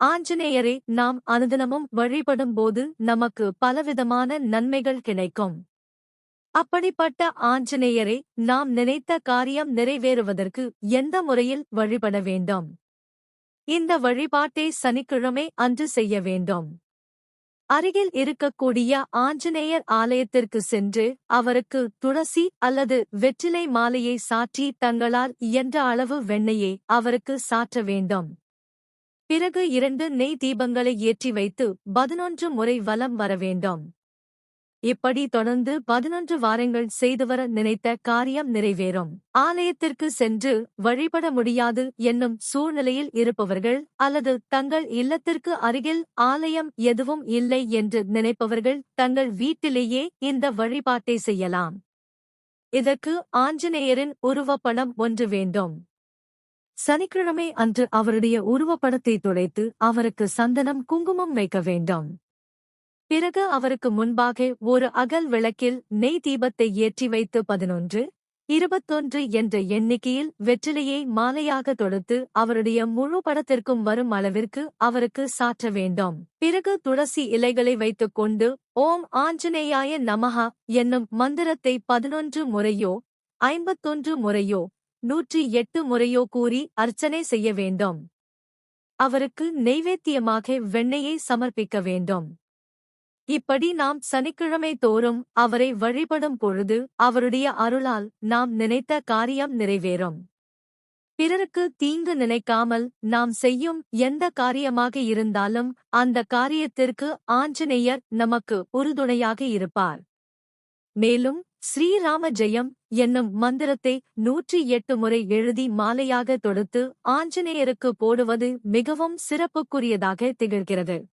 ஆஞ்சநேயரை நாம் அனுதினமும் வழிபடும்போது நமக்கு பலவிதமான நன்மைகள் கிடைக்கும். அப்படிப்பட்ட ஆஞ்சநேயரை நாம் நினைத்த காரியம் நிறைவேறுவதற்கு எந்த முறையில் வழிபட வேண்டும்? இந்த வழிபாட்டை சனிக்கிழமை அன்று செய்ய வேண்டும். அருகில் இருக்கக்கூடிய ஆஞ்சநேயர் ஆலயத்திற்கு சென்று அவருக்கு துளசி அல்லது வெற்றிலை மாலையை சாற்றி தங்களால் இயன்ற அளவு வெண்ணையை அவருக்கு சாற்ற வேண்டும். பிறகு இரண்டு நெய் தீபங்களை ஏற்றி வைத்து பதினொன்று முறை வலம் வர வேண்டும். இப்படி தொடர்ந்து பதினொன்று வாரங்கள் செய்து வர நினைத்த காரியம் நிறைவேறும். ஆலயத்திற்கு சென்று வழிபட முடியாது என்னும் சூழ்நிலையில் இருப்பவர்கள் அல்லது தங்கள் இல்லத்திற்கு அருகில் ஆலயம் எதுவும் இல்லை என்று நினைப்பவர்கள் தங்கள் வீட்டிலேயே இந்த வழிபாட்டை செய்யலாம். இதற்கு ஆஞ்சநேயரின் உருவப்படம் ஒன்று வேண்டும். சனிக்கிழமை அன்று அவருடைய உருவப்படத்தை துடைத்து அவருக்கு சந்தனம் குங்குமம் வைக்க வேண்டும். பிறகு அவருக்கு முன்பாக ஒரு அகல் விளக்கில் நெய் தீபத்தை ஏற்றி வைத்து பதினொன்று இருபத்தொன்று என்ற எண்ணிக்கையில் வெற்றிலையை மாலையாக தொடுத்து அவருடைய முழு படத்திற்கும் வரும் அளவிற்கு அவருக்கு சாற்ற வேண்டும். பிறகு துளசி இலைகளை வைத்துக் கொண்டு ஓம் ஆஞ்சநேயாய நமஹா என்னும் மந்திரத்தை பதினொன்று முறையோ ஐம்பத்தொன்று முறையோ நூற்றி எட்டு முறையோ கூறி அர்ச்சனை செய்ய வேண்டும். அவருக்கு நெய்வேத்தியமாக வெண்ணெயை சமர்ப்பிக்க வேண்டும். இப்படி நாம் சனிக்கிழமை தோறும் அவரை வழிபடும் பொழுது அவருடைய அருளால் நாம் நினைத்த காரியம் நிறைவேறும். பிறருக்கு தீங்கு நினைக்காமல் நாம் செய்யும் எந்த காரியமாக இருந்தாலும் அந்த காரியத்திற்கு ஆஞ்சநேயர் நமக்கு உறுதுணையாக இருப்பார். மேலும் ஸ்ரீராம ஜெயம் என்னும் மந்திரத்தை நூற்றி எட்டு முறை எழுதி மாலையாக தொடுத்து ஆஞ்சநேயருக்கு போடுவது மிகவும் சிறப்புக்குரியதாக திகழ்கிறது.